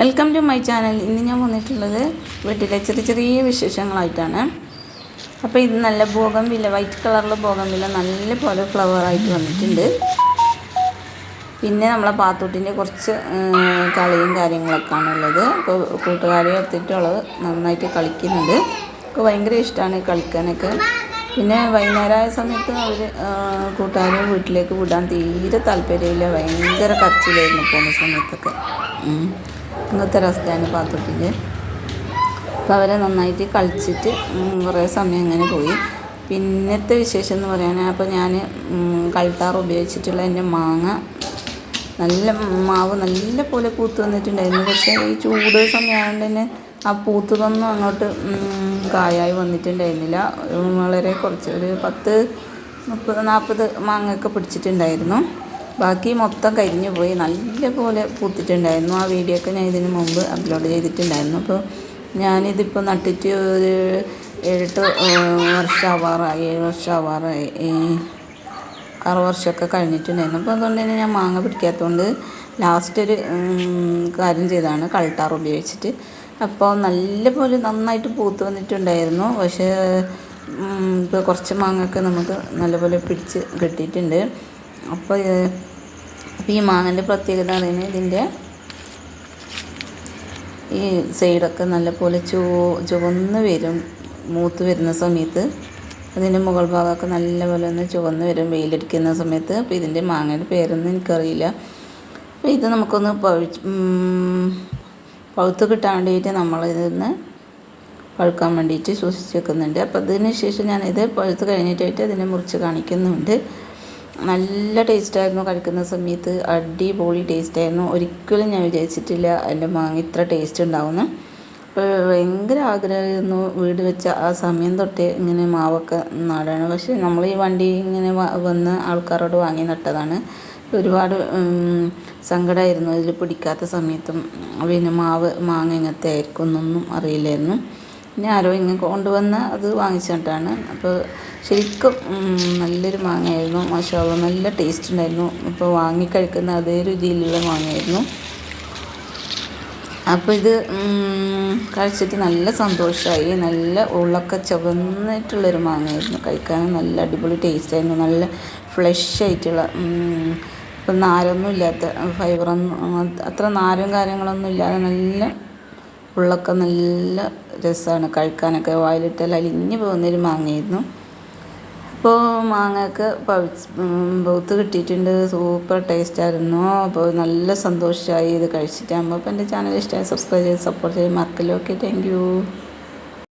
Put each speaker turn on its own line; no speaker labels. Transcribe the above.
Welcome to my channel ഇന്ന് ഞാൻ വന്നിട്ടുള്ളത് വീട്ടിലെ ചെറിയ ചെറിയ വിശേഷങ്ങളായിട്ടാണ്. അപ്പോൾ ഇത് നല്ല ബോഗംവില്ല വൈറ്റ് കളറിലെ ബോഗംവില്ല നല്ല പോലെ ഫ്ലവറായിട്ട് വന്നിട്ടുണ്ട്. പിന്നെ നമ്മളെ പാത്തൂട്ടിന്റെ കുറച്ച് കളിയും കാര്യങ്ങളൊക്കെയാണ് ഉള്ളത്. അപ്പോൾ കൂട്ടുകാരെ എടുത്തിട്ടുള്ളത് നന്നായിട്ട് കളിക്കുന്നുണ്ട്. അപ്പോൾ ഭയങ്കര ഇഷ്ടമാണ് കളിക്കാനൊക്കെ. പിന്നെ വൈകുന്നേരമായ സമയത്ത് അവർ കൂട്ടുകാരെ വീട്ടിലേക്ക് വിടാൻ തീരെ താല്പര്യമില്ല. ഭയങ്കര കച്ചിലായിരുന്നു പോകുന്ന സമയത്തൊക്കെ. ഉം. റെസ്റ്റാണ് പാത്രത്തിൽ അപ്പം അവരെ നന്നായിട്ട് കളിച്ചിട്ട് കുറേ സമയം അങ്ങനെ പോയി. പിന്നത്തെ വിശേഷം എന്ന് പറയാൻ അപ്പോൾ ഞാൻ കളിത്താർ ഉപയോഗിച്ചിട്ടുള്ള എന്റെ മാങ്ങ നല്ല മാവ് നല്ല പോലെ പൂത്ത് വന്നിട്ടുണ്ടായിരുന്നു. പക്ഷേ ഈ ചൂട് സമയമായതുകൊണ്ട് തന്നെ ആ പൂത്തതൊന്നും അങ്ങോട്ട് കായായി വന്നിട്ടുണ്ടായിരുന്നില്ല. വളരെ കുറച്ച് ഒരു പത്ത് മുപ്പത് നാൽപ്പത് മാങ്ങയൊക്കെ പിടിച്ചിട്ടുണ്ടായിരുന്നു. ബാക്കി മൊത്തം കരിഞ്ഞു പോയി. നല്ലപോലെ പൂത്തിട്ടുണ്ടായിരുന്നു. ആ വീഡിയോ ഒക്കെ ഞാൻ ഇതിന് മുമ്പ് അപ്ലോഡ് ചെയ്തിട്ടുണ്ടായിരുന്നു. അപ്പോൾ ഞാനിതിപ്പോൾ നട്ടിട്ട് ഒരു ഏഴെട്ട് വർഷം ആവാറായി ഏഴ് വർഷം ആവാറായി ആറ് വർഷമൊക്കെ കഴിഞ്ഞിട്ടുണ്ടായിരുന്നു. അപ്പോൾ അതുകൊണ്ട് തന്നെ ഞാൻ മാങ്ങ പിടിക്കാത്തതുകൊണ്ട് ലാസ്റ്റ് ഒരു കാര്യം ചെയ്തതാണ്. കൾട്ടാർ ഉപയോഗിച്ചിട്ട്. അപ്പോൾ നല്ലപോലെ നന്നായിട്ട് പൂത്ത് വന്നിട്ടുണ്ടായിരുന്നു. പക്ഷേ ഇപ്പോൾ കുറച്ച് മാങ്ങയൊക്കെ നമുക്ക് നല്ലപോലെ പിടിച്ച് കിട്ടിയിട്ടുണ്ട്. അപ്പോൾ അപ്പോൾ ഈ മാങ്ങന്റെ പ്രത്യേകത പറയുന്നത് ഇതിന്റെ ഈ സൈഡൊക്കെ നല്ലപോലെ ചുവ ചുവന്ന് വരും മൂത്ത് വരുന്ന സമയത്ത്. അതിന്റെ മുകൾ ഭാഗമൊക്കെ നല്ലപോലെ ഒന്ന് ചുവന്ന് വരും വെയിലടിക്കുന്ന സമയത്ത്. അപ്പോൾ ഇതിന്റെ മാങ്ങയുടെ പേരൊന്നും എനിക്കറിയില്ല. അപ്പോൾ ഇത് നമുക്കൊന്ന് പഴുച്ച് പഴുത്ത് കിട്ടാൻ വേണ്ടിയിട്ട് നമ്മളിതൊന്ന് പഴുക്കാൻ വേണ്ടിയിട്ട് സൂക്ഷിച്ച് വെക്കുന്നുണ്ട്. അപ്പോൾ അതിന് ശേഷം ഞാനിത് പഴുത്ത് കഴിഞ്ഞിട്ടായിട്ട് അതിനെ മുറിച്ച് കാണിക്കുന്നുണ്ട്. നല്ല ടേസ്റ്റായിരുന്നു കഴിക്കുന്ന സമയത്ത്. അടിപൊളി ടേസ്റ്റായിരുന്നു. ഒരിക്കലും ഞാൻ വിചാരിച്ചിട്ടില്ല എന്റെ മാങ്ങ ഇത്ര ടേസ്റ്റ് ഉണ്ടാവുമെന്ന്. ഭയങ്കര ആഗ്രഹമായിരുന്നു വീട് വെച്ച ആ സമയം തൊട്ടേ ഇങ്ങനെ മാവൊക്കെ നടാണ് പക്ഷേ നമ്മൾ ഈ വണ്ടി ഇങ്ങനെ വന്ന് ആൾക്കാരോട് വാങ്ങി നട്ടതാണ്. ഒരുപാട് സങ്കടമായിരുന്നു. ഇതിൽ പിടിക്കാത്ത സമയത്തും പിന്നെ മാവ് മാങ്ങ ഇങ്ങനത്തെ ആയിരിക്കും എന്നൊന്നും അറിയില്ലായിരുന്നു. പിന്നെ ആരോ ഇങ്ങനെ കൊണ്ടുവന്ന് അത് വാങ്ങിച്ചിട്ടാണ് അപ്പോൾ ശരിക്കും നല്ലൊരു മാങ്ങയായിരുന്നു. മാഷാള്ള നല്ല ടേസ്റ്റ് ഉണ്ടായിരുന്നു. ഇപ്പോൾ വാങ്ങിക്കഴിക്കുന്ന അതേ രുചിയിലുള്ള മാങ്ങയായിരുന്നു. അപ്പോൾ ഇത് കഴിച്ചിട്ട് നല്ല സന്തോഷമായി നല്ല ഉള്ളൊക്കെ ചുവന്നിട്ടുള്ളൊരു മാങ്ങയായിരുന്നു. കഴിക്കാൻ നല്ല അടിപൊളി ടേസ്റ്റായിരുന്നു നല്ല ഫ്ലഷ് ആയിട്ടുള്ള ഇപ്പം നാരൊന്നും ഇല്ലാത്ത ഫൈബറൊന്നും അത്ര നാരും കാര്യങ്ങളൊന്നും ഇല്ലാതെ നല്ല ഉള്ളൊക്കെ നല്ല രസമാണ് കഴിക്കാനൊക്കെ വായിലിട്ടാൽ അലിഞ്ഞു പോകുന്നൊരു മാങ്ങയായിരുന്നു. അപ്പോൾ മാങ്ങയൊക്കെ പവിച്ച് പൗത്ത് കിട്ടിയിട്ടുണ്ട്. സൂപ്പർ ടേസ്റ്റ് ആയിരുന്നു. അപ്പോൾ നല്ല സന്തോഷമായി ഇത് കഴിച്ചിട്ടാകുമ്പോൾ അപ്പോൾ എന്റെ ചാനൽ ഇഷ്ടമായി സബ്സ്ക്രൈബ് ചെയ്ത് സപ്പോർട്ട് ചെയ്ത് മറക്കല്ലോ. Okay thank